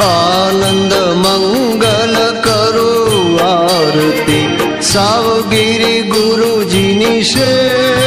આનંદ મંગલ કરું આરતી. સાવગીરી ગુરુજીની શ્રેષ્ઠ